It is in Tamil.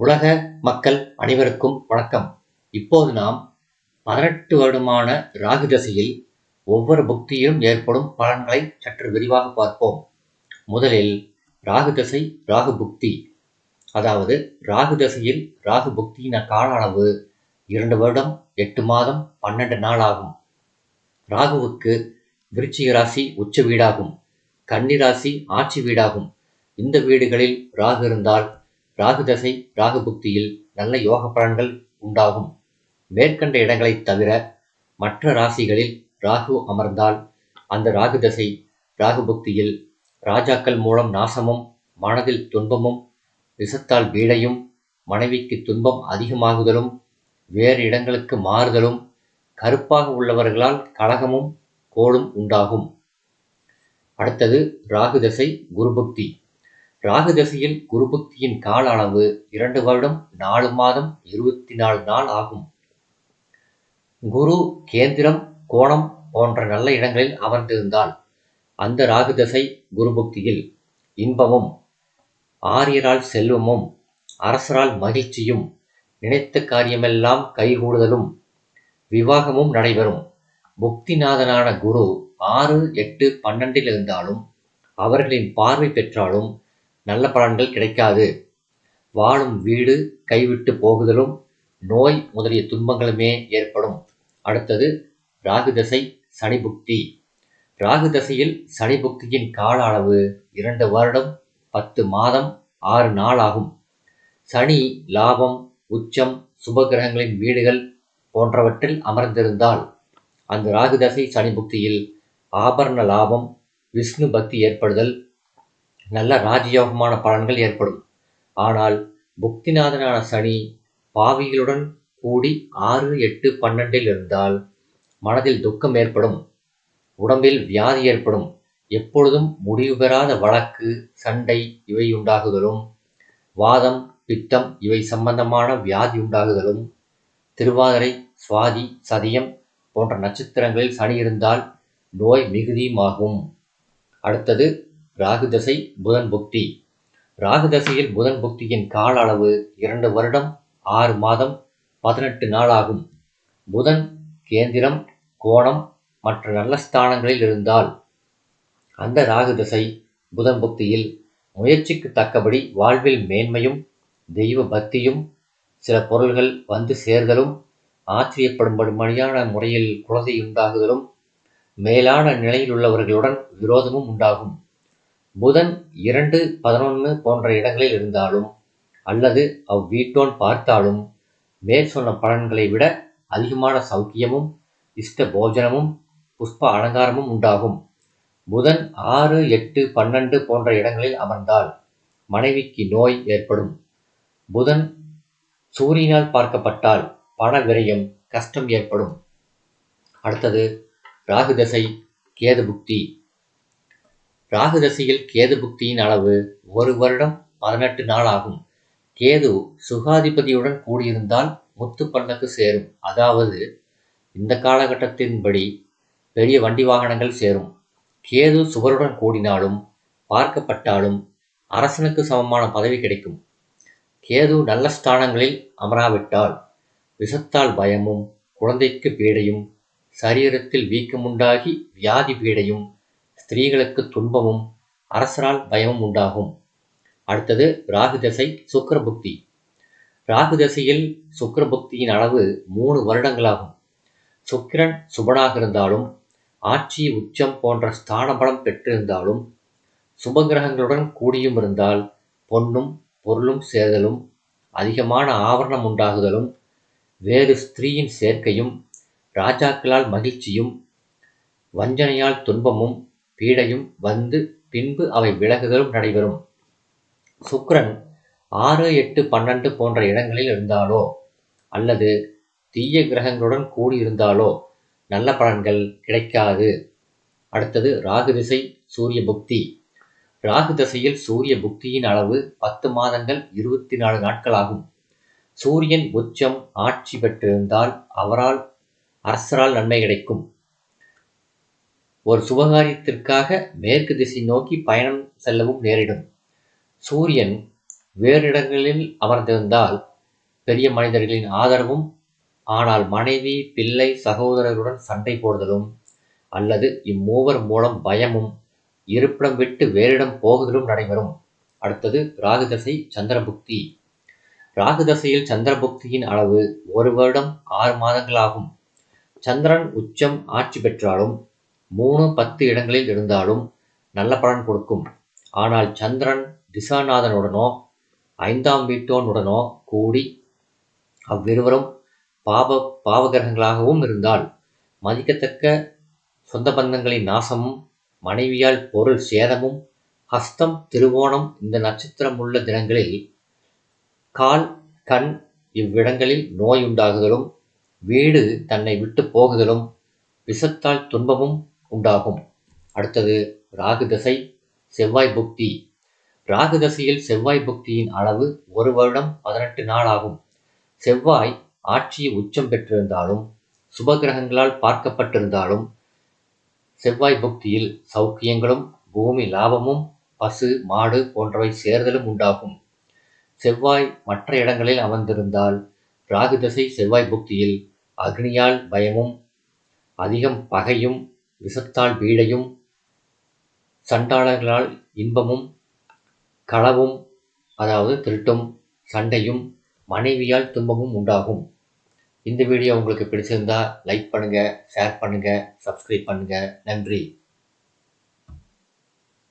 உலக மக்கள் அனைவருக்கும் வணக்கம். இப்போது நாம் பதினெட்டு வருடமான ராகு தசையில் ஒவ்வொரு புக்தியிலும் ஏற்படும் பலன்களை சற்று விரிவாக பார்ப்போம். முதலில் ராகு தசை ராகு புக்தி. அதாவது ராகு தசையில் ராகு புக்தியின் கால அளவு இரண்டு வருடம் எட்டு மாதம் பன்னெண்டு நாள் ஆகும். ராகுவுக்கு விருச்சிக ராசி உச்ச வீடாகும். கன்னி ராசி ஆட்சி வீடாகும். இந்த வீடுகளில் ராகு இருந்தால் ராகு தசை ராகு புக்தியில் நல்ல யோக பலன்கள் உண்டாகும். மேற்கண்ட இடங்களைத் தவிர மற்ற ராசிகளில் ராகு அமர்ந்தால் அந்த ராகு தசை ராகு புக்தியில் ராஜாக்கள் மூலம் நாசமும் மனதில் துன்பமும் விஷத்தால் வீடையும் மனைவிக்கு துன்பம் அதிகமாகுதலும் வேறு இடங்களுக்கு மாறுதலும் கருப்பாக உள்ளவர்களால் கலகமும் கோடும் உண்டாகும். அடுத்தது ராகு தசை குருபுக்தி ராகு தசையில் குருபுக்தியின் கால அளவு இரண்டு வருடம் நாலு மாதம் இருபத்தி நாலு நாள் ஆகும். குரு கேந்திரம் கோணம் போன்ற நல்ல இடங்களில் அமர்ந்திருந்தால் அந்த ராகு தசை குருபுக்தியில் இன்பமும் ஆரியரால் செல்வமும் அரசரால் மகிழ்ச்சியும் நினைத்த காரியமெல்லாம் கைகூடுதலும் விவாகமும் நடைபெறும். புக்திநாதனான குரு ஆறு எட்டு பன்னெண்டில் இருந்தாலும் அவர்களின் பார்வை பெற்றாலும் நல்ல பலன்கள் கிடைக்காது. வாழும் வீடு கைவிட்டு போகுதலும் நோய் முதலிய துன்பங்களுமே ஏற்படும். அடுத்தது ராகு தசை சனி புக்தி. ராகு தசையில் சனி புக்தியின் கால அளவு இரண்டு வருடம் பத்து மாதம் ஆறு நாள் ஆகும் சனி லாபம் உச்சம் சுபகிரகங்களின் வீடுகள் போன்றவற்றில் அமர்ந்திருந்தால் அந்த ராகுதசை சனி புக்தியில் ஆபரண லாபம் விஷ்ணு பக்தி ஏற்படுதல் நல்ல ராஜயோகமான பலன்கள் ஏற்படும். ஆனால் புக்திநாதனான சனி பாவிகளுடன் கூடி ஆறு எட்டு பன்னெண்டில் இருந்தால் மனதில் துக்கம் ஏற்படும் உடம்பில் வியாதி ஏற்படும். எப்பொழுதும் முடிவு பெறாத வழக்கு சண்டை இவை உண்டாகுதலும் வாதம் பித்தம் இவை சம்பந்தமான வியாதி உண்டாகுதலும் திருவாதிரை சுவாதி சதியம் போன்ற நட்சத்திரங்களில் சனி இருந்தால் நோய் மிகுதியுமாகும். அடுத்தது ராகுதசை புதன் புக்தி. ராகுதசையில் புதன் புக்தியின் கால அளவு இரண்டு வருடம் ஆறு மாதம் பதினெட்டு நாளாகும். புதன் கேந்திரம் கோணம் மற்ற நல்ல ஸ்தானங்களில் இருந்தால் அந்த ராகுதசை புதன் புக்தியில் முயற்சிக்கு தக்கபடி வாழ்வில் மேன்மையும் தெய்வ பக்தியும் சில பொருள்கள் வந்து சேர்தலும் ஆச்சரியப்படும்படியான முறையில் குழந்தை உண்டாகுதலும் மேலான நிலையில் உள்ளவர்களுடன் விரோதமும் உண்டாகும். புதன் இரண்டு பதினொன்று போன்ற இடங்களில் இருந்தாலும் அல்லது அவ்வீட்டோன் பார்த்தாலும் மேல் சொன்ன பலன்களை விட அதிகமான சௌக்கியமும் இஷ்ட போஜனமும் புஷ்ப அலங்காரமும் உண்டாகும். புதன் ஆறு எட்டு பன்னெண்டு போன்ற இடங்களில் அமர்ந்தால் மனைவிக்கு நோய் ஏற்படும். புதன் சூரியனால் பார்க்கப்பட்டால் பண விரயம் கஷ்டம் ஏற்படும். அடுத்தது ராகுதசை கேது புக்தி. ராகுதசையில் கேது புக்தியின் அளவு ஒரு வருடம் பதினெட்டு நாள் ஆகும். கேது சுகாதிபதியுடன் கூடியிருந்தால் முத்து பல்லக்கு சேரும். அதாவது இந்த காலகட்டத்தின்படி பெரிய வண்டி வாகனங்கள் சேரும். கேது சுவருடன் கூடினாலும் பார்க்கப்பட்டாலும் அரசனுக்கு சமமான பதவி கிடைக்கும். கேது நல்ல ஸ்தானங்களில் அமராவிட்டால் விஷத்தால் பயமும் குழந்தைக்கு பீடையும் சரீரத்தில் வீக்கமுண்டாகி வியாதி பீடையும் ஸ்திரீகளுக்கு துன்பமும் அரசரால் பயமும் உண்டாகும். அடுத்தது ராகு தசை சுக்கரபுக்தி. ராகு தசையில் சுக்கரபுக்தியின் அளவு மூணு வருடங்களாகும். சுக்கிரன் சுபனாக இருந்தாலும் ஆட்சி உச்சம் போன்ற ஸ்தான பலம் பெற்றிருந்தாலும் சுபகிரகங்களுடன் கூடியும் இருந்தால் பொன்னும் பொருளும் சேர்தலும் அதிகமான ஆவரணம் உண்டாகுதலும் வேறு ஸ்திரீயின் சேர்க்கையும் ராஜாக்களால் மகிழ்ச்சியும் வஞ்சனையால் துன்பமும் பீடையும் வந்து பின்பு அவை விலகுதலும் நடைபெறும். சுக்ரன் ஆறு எட்டு பன்னெண்டு போன்ற இடங்களில் இருந்தாலோ அல்லது தீய கிரகங்களுடன் கூடியிருந்தாலோ நல்ல பலன்கள் கிடைக்காது. அடுத்தது ராகு திசை சூரிய புக்தி. ராகு தசையில் சூரிய புக்தியின் அளவு பத்து மாதங்கள் இருபத்தி நாலு நாட்கள் ஆகும். சூரியன் உச்சம் ஆட்சி பெற்றிருந்தால் அவரால் அரசரால் நன்மை கிடைக்கும். ஒரு சுபகாரியத்திற்காக மேற்கு திசை நோக்கி பயணம் செல்லவும் நேரிடும். சூரியன் வேறு இடங்களில் அமர்ந்திருந்தால் பெரிய மனிதர்களின் ஆதரவும் ஆனால் மனைவி பிள்ளை சகோதரருடன் சண்டை போடுதலும் அல்லது இம்மூவர் மூலம் பயமும் இருப்பிடம் விட்டு வேறிடம் போகுதலும் நடைபெறும். அடுத்தது ராகுதசை சந்திரபுக்தி ராகுதசையில் சந்திரபுக்தியின் அளவு ஒரு வருடம் ஆறு மாதங்கள் ஆகும் சந்திரன் உச்சம் ஆட்சி பெற்றாலும் மூணு பத்து இடங்களில் இருந்தாலும் நல்ல பலன் கொடுக்கும். ஆனால் சந்திரன் திசாநாதனுடனோ ஐந்தாம் வீட்டோனுடனோ கூடி அவ்விருவரும் பாப பாவகிரகங்களாகவும் இருந்தால் மதிக்கத்தக்க சொந்த பந்தங்களின் நாசமும் மனைவியால் பொருள் சேதமும் ஹஸ்தம் திருவோணம் இந்த நட்சத்திரம் உள்ள தினங்களில் கால் கண் இவ்விடங்களில் நோய் உண்டாகுதலும் வீடு தன்னை விட்டு போகுதலும் விஷத்தால் துன்பமும் உண்டாகும். அடுத்தது ராகு தசை செவ்வாய் புக்தி. ராகு தசையில் செவ்வாய் புக்தியின் அளவு ஒரு வருடம் பதினெட்டு நாள் ஆகும். செவ்வாய் ஆட்சியை உச்சம் பெற்றிருந்தாலும் சுபகிரகங்களால் பார்க்கப்பட்டிருந்தாலும் செவ்வாய் புக்தியில் சௌக்கியங்களும் பூமி லாபமும் பசு மாடு போன்றவை சேர்தலும் உண்டாகும். செவ்வாய் மற்ற இடங்களில் அமர்ந்திருந்தால் ராகு தசை செவ்வாய் புக்தியில் அக்னியால் பயமும் அதிகம் பகையும் விஷத்தால் வீடையும் சண்டாளர்களால் இன்பமும் களவும் அதாவது திருட்டும் சண்டையும் மனைவியால் துன்பமும் உண்டாகும். இந்த வீடியோ உங்களுக்கு பிடிச்சிருந்தா லைக் பண்ணுங்கள் ஷேர் பண்ணுங்கள் சப்ஸ்கிரைப் பண்ணுங்கள் நன்றி.